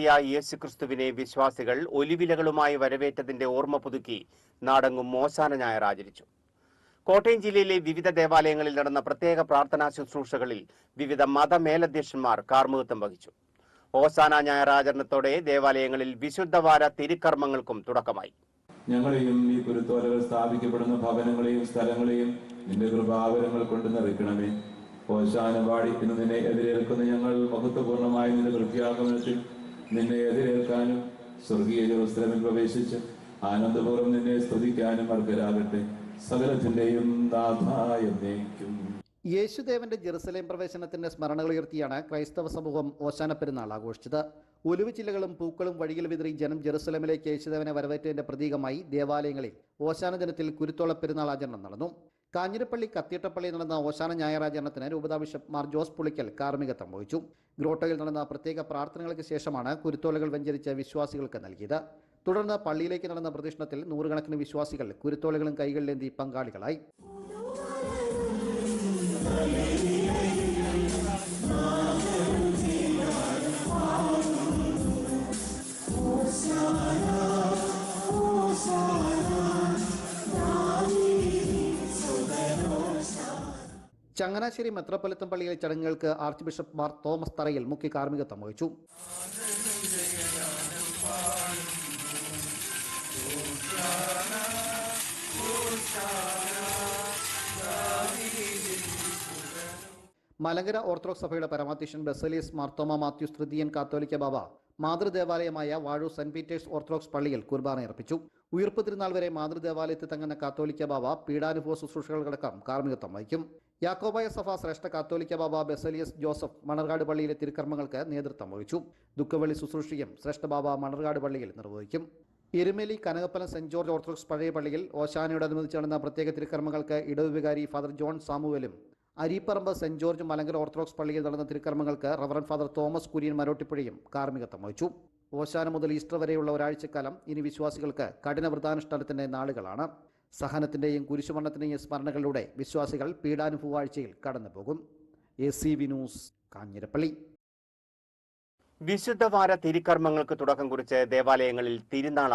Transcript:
യേശുക്രിസ്തുവിനെ വിശ്വാസികൾ ഒലിവിലകളുമായി വരവേറ്റതിന്റെ ഓർമ്മ പുതുക്കി നാടങ്ങും മോശാന ഞായർ ആചരിച്ചു. കോട്ടയം ജില്ലയിലെ വിവിധ ദേവാലയങ്ങളിൽ നടന്ന പ്രത്യേക പ്രാർത്ഥനാ ശുശ്രൂഷകളിൽ വിവിധ മതമേലധ്യക്ഷന്മാർ കാർമുകത്വം വഹിച്ചു. ഓസാന ഞായർ ആചരണത്തോടെ ദേവാലയങ്ങളിൽ വിശുദ്ധവാര തിരുക്കർമ്മങ്ങൾക്കും തുടക്കമായി. ഞങ്ങളെയും ഈ കുരുത്തോലകൾ സ്ഥാപിക്കപ്പെടുന്ന ഭവനങ്ങളെയും സ്ഥലങ്ങളെയും നിന്റെ കൃപാവരങ്ങൾ കൊണ്ട് നിറയ്ക്കണമേ. ഓശാന പാടി നിന്നെ എതിരേൽക്കുന്ന ഞങ്ങൾ മഹത്വപൂർണമായി നിന്റെ കൃത്യാഗമനത്തിൽ നിന്നെ എതിരേൽക്കാനും സ്വർഗീയ ജെറുസലമിൽ പ്രവേശിച്ച് ആനന്ദപൂർവം നിന്നെ സ്തുതിക്കാനും അർഹരാകട്ടെ. സകലത്തിന്റെയും നാഥായ എന്നേക്കും. യേശുദേവന്റെ ജെറുസലേം പ്രവേശനത്തിന്റെ സ്മരണകൾ ഉയർത്തിയാണ് ക്രൈസ്തവ സമൂഹം ഓശാന പെരുന്നാൾ ആഘോഷിച്ചത്. ഒലിവ് ചില്ലകളും പൂക്കളും വഴിയിൽ വിതറി ജനം ജെറുസലേമിലേക്ക് യേശുദേവനെ വരവേറ്റതിന്റെ പ്രതീകമായി ദേവാലയങ്ങളിൽ ഓശാന ദിനത്തിൽ കുരുത്തോള പെരുന്നാൾ ആചരണം നടന്നു. കാഞ്ഞിരപ്പള്ളി കത്തീട്ടപ്പള്ളിയിൽ നടന്ന ഓശാന ഞായറാചരണത്തിന് രൂപതാ ബിഷപ്പ് മാർ ജോസ് പുളിക്കൽ കാർമികത്വം വഹിച്ചു. ഗ്രോട്ടോയിൽ നടന്ന പ്രത്യേക പ്രാർത്ഥനകൾക്ക് ശേഷമാണ് കുരുത്തോലകൾ വെഞ്ചരിച്ച വിശ്വാസികൾക്ക് നൽകിയത്. തുടർന്ന് പള്ളിയിലേക്ക് നടന്ന പ്രദക്ഷിണത്തിൽ നൂറുകണക്കിന് വിശ്വാസികൾ കുരുത്തോലകളും കൈകളിലേന്തി പങ്കാളികളായി. ചങ്ങനാശ്ശേരി മെത്രോപ്പൊലിത്തൻ പള്ളിയിലെ ചടങ്ങുകൾക്ക് ആർച്ച് ബിഷപ്പ് മാർ തോമസ് തറയിൽ മുഖ്യ കാർമ്മികത്വം വഹിച്ചു. മലങ്കര ഓർത്തഡോക്സ് സഭയുടെ പരമാധ്യക്ഷൻ ബെസലീസ് മാർത്തോമ മാത്യു തൃതീയൻ കാത്തോലിക്ക ബാബ മാതൃദേവാലയമായ വാഴൂർ സെന്റ് പീറ്റേഴ്സ് ഓർത്തഡോക്സ് പള്ളിയിൽ കുർബാന അർപ്പിച്ചു. ഉയർപ്പ് തിരുനാൾ വരെ മാതൃദേവാലയത്തിൽ തങ്ങുന്ന കാത്തോലിക്ക ബാബ പീഡാനുഭവ ശുശ്രൂഷകൾക്കടക്കം കാർമ്മികത്വം വഹിക്കും. യാക്കോബായ സഭ ശ്രേഷ്ഠ കാത്തോലിക്ക ബാബ ബെസലിയസ് ജോസഫ് മണർകാട് പള്ളിയിലെ തിരുക്കർമ്മങ്ങൾക്ക് നേതൃത്വം വഹിച്ചു. ദുഃഖവള്ളി ശുശ്രൂഷയും ശ്രേഷ്ഠ ബാബ മണർകാട് പള്ളിയിൽ നിർവഹിക്കും. Erumeli Kanakappalam saint George Orthodox പഴയ പള്ളിയിൽ ഓശാനയോടനുബന്ധിച്ച് നടന്ന പ്രത്യേക തിരുക്കർമ്മങ്ങൾക്ക് ഇടവികാരി father John സാമുവലും Aripparambu saint George Malankara Orthodox പള്ളിയിൽ നടന്ന തിരുക്കർമ്മങ്ങൾക്ക് റവറൻ ഫാദർ തോമസ് കുര്യൻ മരോട്ടിപ്പുഴയും കാർമ്മികത്വം വഹിച്ചു. ഓശാന മുതൽ ഈസ്റ്റർ വരെയുള്ള ഒരാഴ്ചക്കാലം ഇനി വിശ്വാസികൾക്ക് കഠിന വ്രതാനുഷ്ഠാനത്തിന്റെ നാളുകളാണ്. സഹനത്തിന്റെയും കുരിശുമരണത്തിന്റെയും സ്മരണകളിലൂടെ വിശ്വാസികൾ പീഡാനുഭവാഴ്ചയിൽ കടന്നുപോകും. A C V news Kanjirappally. വിശുദ്ധവാര തിരുക്കർമ്മങ്ങൾക്ക് തുടക്കം കുറിച്ച് ദേവാലയങ്ങളിൽ തിരുനാൾ